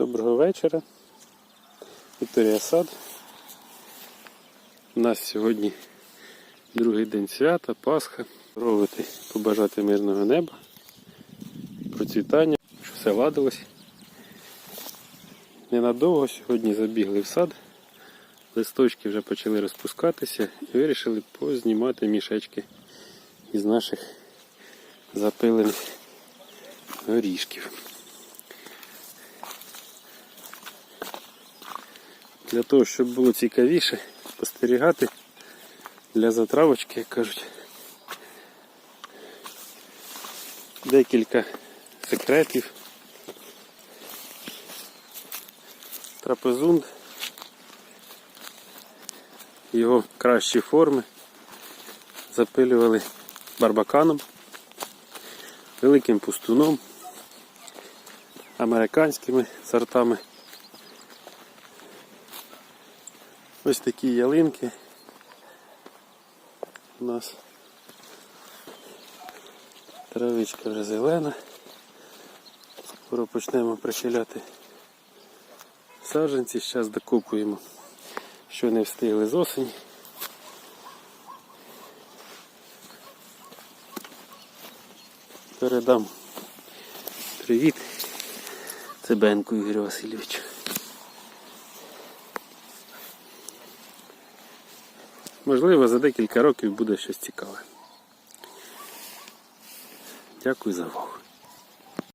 Доброго вечора. Вікторія Сад. У нас сьогодні другий день свята, Пасха. Ровити, побажати мирного неба, процвітання, щоб все ладилось. Ненадовго сьогодні забігли в сад. Листочки вже почали розпускатися і вирішили познімати мішечки із наших запилених горішків. Для того, щоб було цікавіше спостерігати для затравочки, як кажуть, декілька секретів. Трапезунд, його кращі форми запилювали барбаканом, великим пустуном, американськими сортами. Ось такі ялинки у нас. Травичка вже зелена. Скоро почнемо прихиляти саджанці, зараз докопуємо, що не встигли з осені. Передам привіт Цебенку Ігорю Васильовичу. Можливо, за декілька років буде щось цікаве. Дякую за увагу.